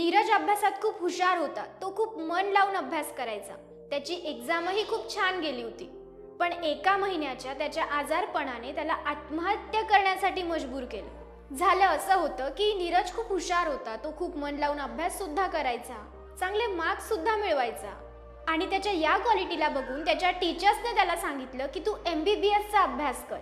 नीरज अभ्यासात खूप हुशार होता. तो खूप मन लावून अभ्यास करायचा. त्याची एक्झामही खूप छान गेली होती. पण एका महिन्याच्या त्याच्या आजारपणाने त्याला आत्महत्या करण्यासाठी मजबूर केलं. झालं असं होतं की नीरज खूप हुशार होता. तो खूप मन लावून अभ्यास सुद्धा करायचा. चांगले मार्क्स सुद्धा मिळवायचा. आणि त्याच्या या क्वालिटीला बघून त्याच्या टीचर्सने त्याला सांगितलं की तू एम बी बी एसचा अभ्यास कर.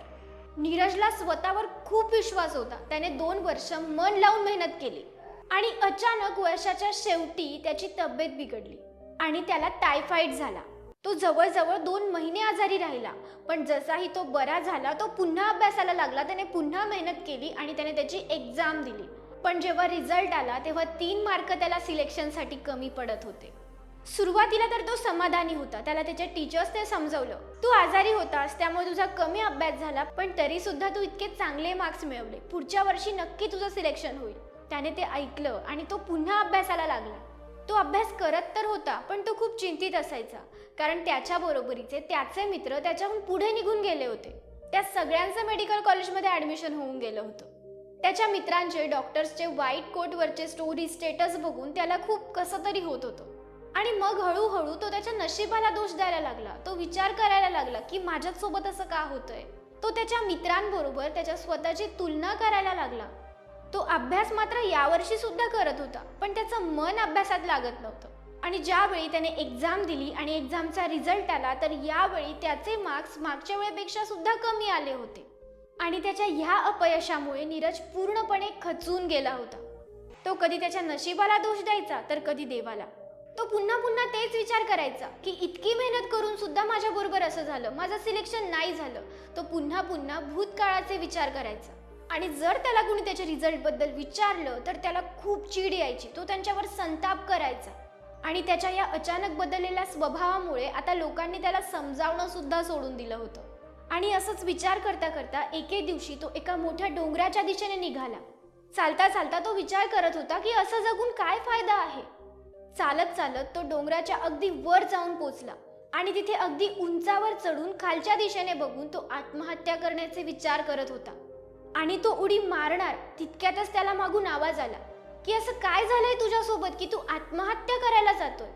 नीरजला स्वतःवर खूप विश्वास होता. त्याने दोन वर्ष मन लावून मेहनत केली. आणि अचानक वर्षाच्या शेवटी त्याची तब्येत बिघडली आणि त्याला टायफॉइड झाला. तो जवळजवळ दोन महिने आजारी राहिला पण जसाही तो बरा झाला तो पुन्हा अभ्यासाला लागला त्याने पुन्हा मेहनत केली आणि त्याने त्याची एक्झाम दिली. पण जेव्हा रिझल्ट आला तेव्हा तीन मार्क त्याला सिलेक्शनसाठी कमी पडत होते. सुरुवातीला तर तो समाधानी होता त्याला त्याच्या टीचर्सने समजवलं. तू आजारी होतास त्यामुळे तुझा कमी अभ्यास झाला पण तरी सुद्धा तू इतके चांगले मार्क्स मिळवले. पुढच्या वर्षी नक्की तुझं सिलेक्शन होईल. त्याने ते ऐकलं आणि तो पुन्हा अभ्यासाला लागला. तो अभ्यास करत तर होता पण तो खूप चिंतित असायचा. कारण त्याच्या बरोबरीचे त्याचे मित्र त्याच्याहून पुढे निघून गेले होते. त्या सगळ्यांचं मेडिकल कॉलेजमध्ये ॲडमिशन होऊन गेलं होतं. त्याच्या मित्रांचे डॉक्टर्सचे व्हाईट कोटवरचे स्टोरी स्टेटस बघून त्याला खूप कसं तरी होत होतं. आणि मग हळूहळू तो त्याच्या नशिबाला दोष द्यायला लागला. तो विचार करायला लागला की माझ्याच सोबत असं का होतंय? तो त्याच्या मित्रांबरोबर त्याच्या स्वतःची तुलना करायला लागला. तो अभ्यास मात्र यावर्षी सुद्धा करत होता पण त्याचं मन अभ्यासात लागत नव्हतं. आणि ज्यावेळी त्याने एक्झाम दिली आणि एक्झामचा रिझल्ट आला तर यावेळी त्याचे मार्क्स मागच्या वेळेपेक्षा सुद्धा कमी आले होते. आणि त्याच्या ह्या अपयशामुळे नीरज पूर्णपणे खचून गेला होता. तो कधी त्याच्या नशिबाला दोष द्यायचा तर कधी देवाला. तो पुन्हा पुन्हा तेच विचार करायचा की इतकी मेहनत करून सुद्धा माझ्या बरोबर असं झालं माझं सिलेक्शन नाही झालं. तो पुन्हा पुन्हा भूतकाळाचे विचार करायचा. आणि जर त्याला कुणी त्याच्या रिझल्टबद्दल विचारलं तर त्याला खूप चीड यायची. तो त्यांच्यावर संताप करायचा. आणि त्याच्या या अचानक बदललेल्या स्वभावामुळे आता लोकांनी त्याला समजावणं सुद्धा सोडून दिलं होतं. आणि असंच विचार करता करता एके दिवशी तो एका मोठ्या डोंगराच्या दिशेने निघाला. चालता चालता तो विचार करत होता की असं जगून काय फायदा आहे? चालत चालत तो डोंगराच्या अगदी वर जाऊन पोचला. आणि तिथे अगदी उंचावर चढून खालच्या दिशेने बघून तो आत्महत्या करण्याचे विचार करत होता. आणि तो उडी मारणार तितक्यातच त्याला मागून आवाज आला की असं काय झालंय तुझ्यासोबत की तू आत्महत्या करायला जातोय?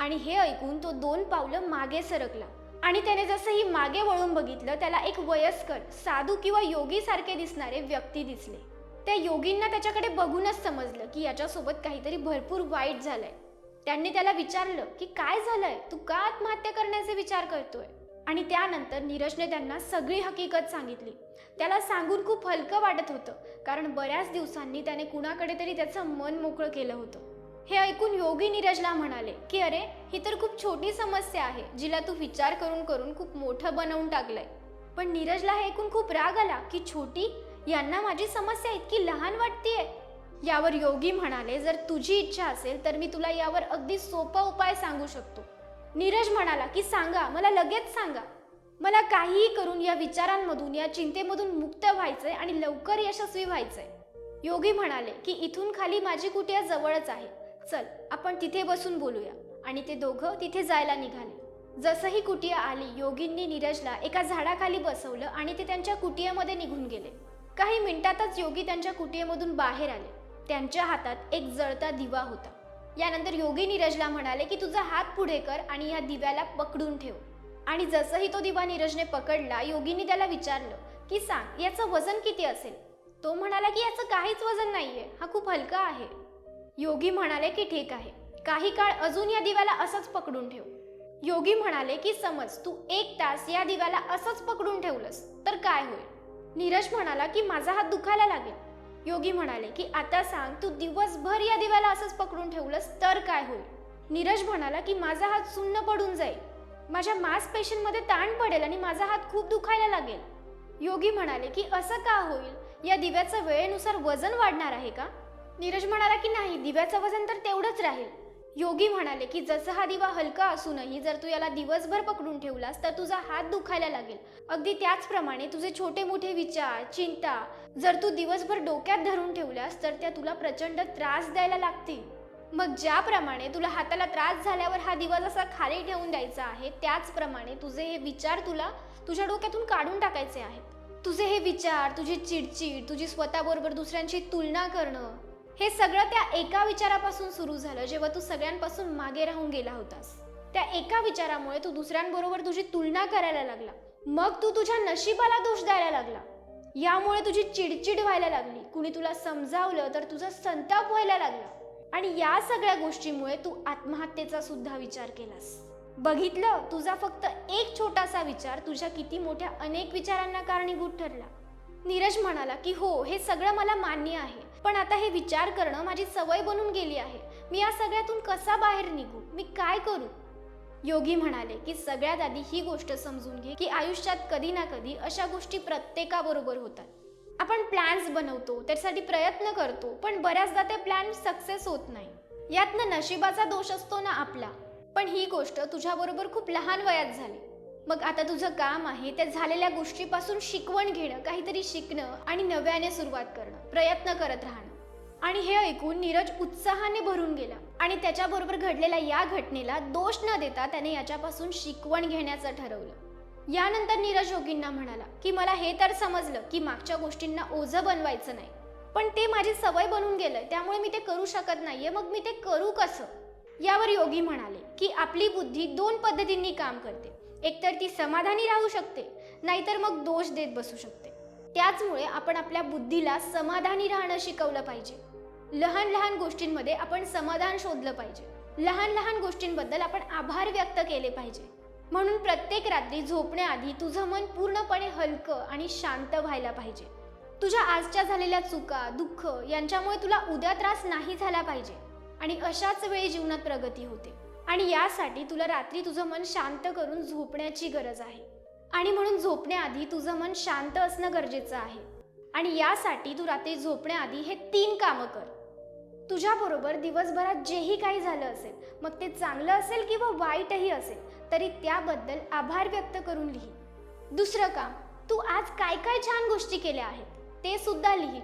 आणि हे ऐकून तो दोन पावलं मागे सरकला. आणि त्याने जसंही मागे वळून बघितलं त्याला एक वयस्कर साधू किंवा योगी सारखे दिसणारे व्यक्ती दिसले. त्या योगींना त्याच्याकडे बघूनच समजलं की याच्यासोबत काहीतरी भरपूर वाईट झालंय. त्यांनी त्याला विचारलं की काय झालंय? तू का आत्महत्या करण्याचे विचार करतोय? आणि त्यानंतर नीरजने त्यांना सगळी हकीकत सांगितली. त्याला सांगून खूप हलकं वाटत होतं कारण बऱ्याच दिवसांनी त्याने कुणाकडे तरी त्याचं मन मोकळं केलं होतं. हे ऐकून योगी नीरजला म्हणाले की अरे ही तर खूप छोटी समस्या आहे जिला तू विचार करून करून खूप मोठं बनवून टाकलंय. पण नीरजला हे ऐकून खूप राग आला की छोटी यांना माझी समस्या इतकी लहान वाटतीये? यावर योगी म्हणाले जर तुझी इच्छा असेल तर मी तुला यावर अगदी सोपा उपाय सांगू शकतो. नीरज म्हणाला की सांगा मला लगेच सांगा. मला काहीही करून या विचारांमधून या चिंतेमधून मुक्त व्हायचंय आणि लवकर यशस्वी व्हायचंय. योगी म्हणाले की इथून खाली माझी कुटिया जवळच आहे. चल आपण तिथे बसून बोलूया. आणि ते दोघं तिथे जायला निघाले. जसंही कुटिया आली योगींनी नीरजला एका झाडाखाली बसवलं आणि ते त्यांच्या कुटियामध्ये निघून गेले. काही मिनिटातच योगी त्यांच्या कुटियेमधून बाहेर आले. त्यांच्या हातात एक जळता दिवा होता. यानंतर योगी नीरजला म्हणाले की तुझा हात पुढे कर आणि या दिव्याला पकडून ठेव. आणि जसंही तो दिवा नीरजने पकडला योगींनी त्याला विचारलं की सांग याचं वजन किती असेल? तो म्हणाला की याचं काहीच वजन नाहीये हा खूप हलका आहे. योगी म्हणाले की ठीक आहे काही काळ अजून या दिव्याला असंच पकडून ठेव. योगी म्हणाले की समज तू एक तास या दिव्याला असंच पकडून ठेवलंस तर काय होईल? नीरज म्हणाला की माझा हात दुखायला लागेल योगी म्हणाले की आता सांग तू दिवसभर या दिव्याला असंच पकडून ठेवलंस तर काय होईल? नीरज म्हणाला की माझा हात सुन्न पडून जाईल. माझ्या मांसपेशींमध्ये ताण पडेल आणि माझा हात खूप दुखायला लागेल. योगी म्हणाले की असं का होईल? या दिव्याचं वेळेनुसार वजन वाढणार आहे का? नीरज म्हणाला की नाही दिव्याचं वजन तर तेवढंच राहील. योगी म्हणाले की जसं हा दिवा हलका असूनही जर तू याला दिवसभर पकडून ठेवलास तर तुझा हात दुखायला लागेल. अगदी त्याचप्रमाणे तुझे छोटे मोठे विचार चिंता जर तू दिवसभर डोक्यात धरून ठेवल्यास तर त्या तुला प्रचंड त्रास द्यायला लागतील. मग ज्याप्रमाणे तुला हाताला त्रास झाल्यावर हा दिवा जसा खाली ठेवून द्यायचा आहे त्याचप्रमाणे तुझे हे विचार तुला तुझ्या डोक्यातून काढून टाकायचे आहेत. तुझे हे विचार तुझी चिडचिड तुझी स्वतःबरोबर दुसऱ्यांची तुलना करणं हे सगळं त्या एका विचारापासून सुरू झालं जेव्हा तू सगळ्यांपासून मागे राहून गेला होतास. त्या एका विचारामुळे तू दुसऱ्यांबरोबर तुझी तुलना करायला लागला. मग तू तुझ्या नशिबाला दोष द्यायला लागला. यामुळे तुझी चिडचिड व्हायला लागली. कुणी तुला समजावलं तर तुझा संताप व्हायला लागला. आणि या सगळ्या गोष्टीमुळे तू आत्महत्येचा सुद्धा विचार केलास. बघितलं? तुझा फक्त एक छोटासा विचार तुझ्या किती मोठ्या अनेक विचारांना कारणीभूत ठरला. नीरज म्हणाला की हो हे सगळं मला मान्य आहे. पण आता हे विचार करणं माझी सवय बनून गेली आहे. मी या सगळ्यातून कसा बाहेर निघू? मी काय करू? योगी म्हणाले की सगळ्यात आधी ही गोष्ट समजून घे की आयुष्यात कधी ना कधी अशा गोष्टी प्रत्येकाबरोबर होतात. आपण प्लॅन्स बनवतो त्यासाठी प्रयत्न करतो पण बऱ्याचदा ते प्लॅन सक्सेस होत नाही. यातनं नशिबाचा दोष असतो ना आपला. पण ही गोष्ट तुझ्याबरोबर खूप लहान वयात झाली. मग आता तुझं काम आहे त्या झालेल्या गोष्टीपासून शिकवण घेणं काहीतरी शिकणं आणि नव्याने सुरुवात करणं प्रयत्न करत राहणं. आणि हे ऐकून नीरज उत्साहाने भरून गेला आणि त्याच्याबरोबर घडलेल्या या घटनेला दोष न देता त्याने याच्यापासून शिकवण घेण्याचं ठरवलं. यानंतर नीरज योगींना म्हणाला की मला हे तर समजलं की मागच्या गोष्टींना ओझं बनवायचं नाही. पण ते माझी सवय बनून गेलंय त्यामुळे मी ते करू शकत नाहीये मग मी ते करू कसं? यावर योगी म्हणाले की आपली बुद्धी दोन पद्धतींनी काम करते. एकतर ती समाधानी राहू शकते नाहीतर मग दोष देत बसू शकते. त्याचमुळे आपण आपल्या बुद्धीला समाधानी राहणं शिकवलं पाहिजे. लहान लहान गोष्टींमध्ये आपण समाधान शोधलं पाहिजे. लहान लहान गोष्टींबद्दल आपण आभार व्यक्त केले पाहिजे. म्हणून प्रत्येक रात्री झोपण्याआधी तुझं मन पूर्णपणे हलकं आणि शांत व्हायला पाहिजे. तुझ्या आजच्या झालेल्या चुका दुःख यांच्यामुळे तुला उद्या त्रास नाही झाला पाहिजे आणि अशाच वेळी जीवनात प्रगती होते. आणि यासाठी तुला रात्री तुझं मन शांत करून झोपण्याची गरज आहे. आणि म्हणून झोपण्याआधी तुझं मन शांत असणं गरजेचं आहे. आणि यासाठी तू रात्री झोपण्याआधी हे तीन कामं कर. तुझ्याबरोबर दिवसभरात जेही काही झालं असेल मग ते चांगलं असेल किंवा वाईटही असेल तरी त्याबद्दल आभार व्यक्त करून लिही. दुसरं काम तू आज काय काय छान गोष्टी केल्या आहेत ते सुद्धा लिही.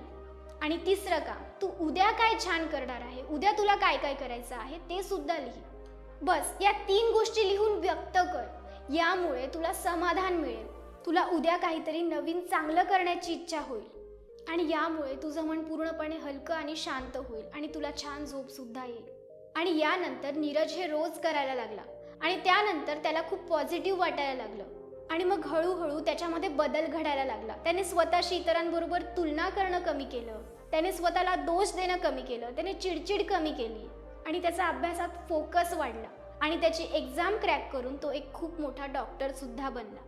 आणि तिसरं काम तू उद्या काय छान करणार आहे उद्या तुला काय काय करायचं आहे ते सुद्धा लिही. बस या तीन गोष्टी लिहून व्यक्त कर. यामुळे तुला समाधान मिळेल. तुला उद्या काहीतरी नवीन चांगलं करण्याची इच्छा होईल. आणि यामुळे तुझं मन पूर्णपणे हलकं आणि शांत होईल आणि तुला छान झोपसुद्धा येईल. आणि यानंतर नीरज हे रोज करायला लागला. आणि त्यानंतर त्याला खूप पॉझिटिव्ह वाटायला लागलं. आणि मग हळूहळू त्याच्यामध्ये बदल घडायला लागला. त्याने स्वतःशी इतरांबरोबर तुलना करणं कमी केलं. त्याने स्वतःला दोष देणं कमी केलं. त्याने चिडचिड कमी केली. आणि त्याचा अभ्यासात फोकस वाढला. आणि त्याची एक्झाम क्रॅक करून तो एक खूप मोठा डॉक्टरसुद्धा बनला.